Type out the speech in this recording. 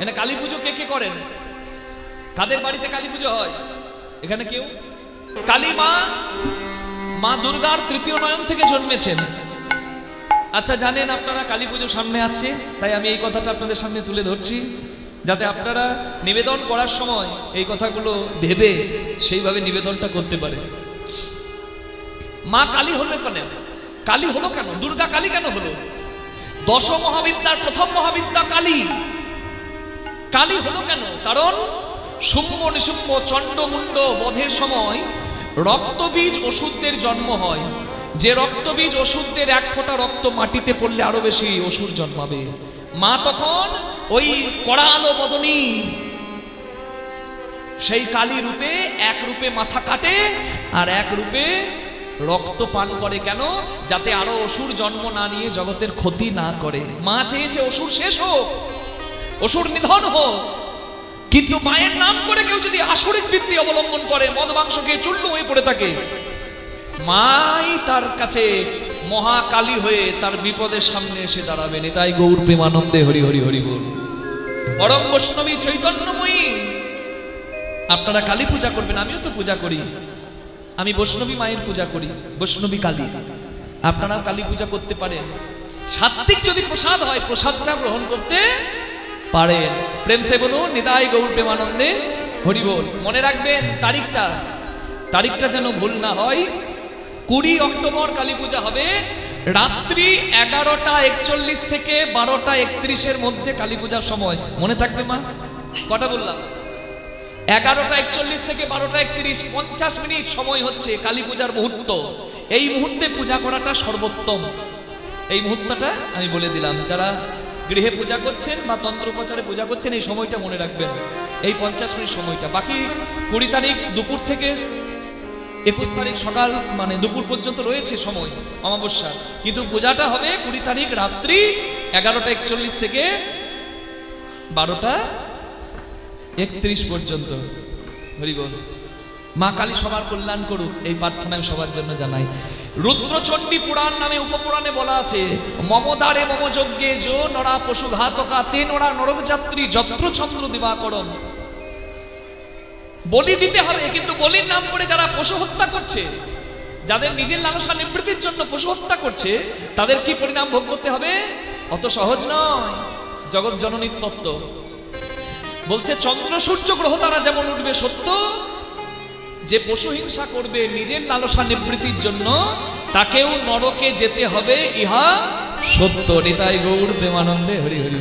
এখানে কালী পুজো কে কে করেন? কাদের বাড়িতে কালী পুজো হয়? এখানে কেউ? কালী মা মা দুর্গার তৃতীয় নয়ন থেকে জন্মেছেন। আচ্ছা জানেন আপনারা কালী পুজো সামনে আসছে, তাই আমি এই কথাটা আপনাদের সামনে তুলে ধরছি, যাতে আপনারা নিবেদন করার সময় এই কথাগুলো ভেবে সেইভাবে নিবেদনটা করতে পারে মা কালী হলো কেন? কালী হলো কেন? দুর্গা কালী কেন হলো? দশ মহাবিদ্যার প্রথম মহাবিদ্যা কালী। কালী হলো কেন? কারণ শুম্ভ নিশুম্ভ চণ্ডমুণ্ড বধের সময় রক্তবীজ ওষুধদের জন্ম হয়। যে রক্তবীজ ওষুধদের এক ফোঁটা রক্ত মাটিতে পড়লে আরও বেশি অসুর জন্মাবে। মা তখন ওই কড়া আলো বদনী সেই কালী রূপে এক রূপে মাথা কাটে আর এক রূপে রক্ত পান করে কেন? যাতে আরও অসুর জন্ম না নিয়ে জগতের ক্ষতি না করে। মা চেয়েছে অসুর শেষ হোক। অসুর নিধন হোক। কিন্তু মায়ের নাম করে কেউ যদি আসরিক বৃত্তি অবলম্বন করে মদ মাংস খেয়ে চূর্ণ হয়ে পড়ে থাকে, মাই তার কাছে মহাকালী হয়ে তার বিপদের সামনে এসে দাঁড়াবে তাই গৌর প্রেমানন্দে হরি হরি হরি বল। পরম বৈষ্ণবী চৈতন্যময়ী, আপনারা কালী পূজা করবেন, আমিও তো পূজা করি। আমি বৈষ্ণবী মায়ের পূজা করি, বৈষ্ণবী কালী। আপনারাও কালী পূজা করতে পারেন। সাত্বিক যদি প্রসাদ হয়, প্রসাদটা গ্রহণ করতে পারেন প্রেম সে বলুন, নিতাই গৌর প্রেমানন্দে। হরি বল মনে রাখবেন, তারিখটা তারিখটা যেন ভুল না হয়। কুড়ি অক্টোবর কালী পূজা হবে। রাত্রি এগারোটা একচল্লিশ থেকে বারোটা একত্রিশের মধ্যে কালী পূজার সময়। মনে থাকবে মা? কটা বললাম? এগারোটা একচল্লিশ থেকে বারোটা একত্রিশ, পঞ্চাশ মিনিট সময় হচ্ছে কালী পূজার মুহূর্ত। এই মুহূর্তে পূজা করাটা সর্বোত্তম। এই মুহূর্তটা আমি বলে দিলাম। যারা গৃহে পূজা করছেন বা তন্ত্রোপচারে পূজা করছেন, এই সময়টা মনে রাখবেন। এই পঞ্চাশ মিনিট সময়টা। বাকি কুড়ি তারিখ দুপুর থেকে একুশ তারিখ সকাল মানে দুপুর পর্যন্ত রয়েছে সময় অমাবস্যা। কিন্তু পূজাটা হবে কুড়ি তারিখ রাত্রি এগারোটা একচল্লিশ থেকে বারোটা একত্রিশ পর্যন্ত। হরিবল মা কালী সবার কল্যাণ করুক, এই প্রার্থনা আমি সবার জন্য জানাই। রুদ্রচণ্ডী পুরাণ নামে উপপুরাণে বলা আছে, মমদারে মম যজ্ঞে যো নরা পশু ঘাতকা তে নরা নরক যাত্রী যত্র চন্দ্র দিবাকরম বলি দিতে হবে, কিন্তু বলির নাম করে যারা পশু হত্যা করছে, যাদের নিজের লালসা নিবৃত্তির জন্য পশু হত্যা করছে, তাদের কি পরিণাম ভোগ করতে হবে? অত সহজ নয়। জগৎ জননীর তত্ত্ব। বলছে, চন্দ্র সূর্য গ্রহ তারা যেমন উঠবে সত্য যে পশু হিংসা করবে নিজের লালসা নিবৃত্তির জন্য, তাকেও নরকে যেতে হবে ইহা সত্য নিতাই গৌর প্রেমানন্দে হরি হরি।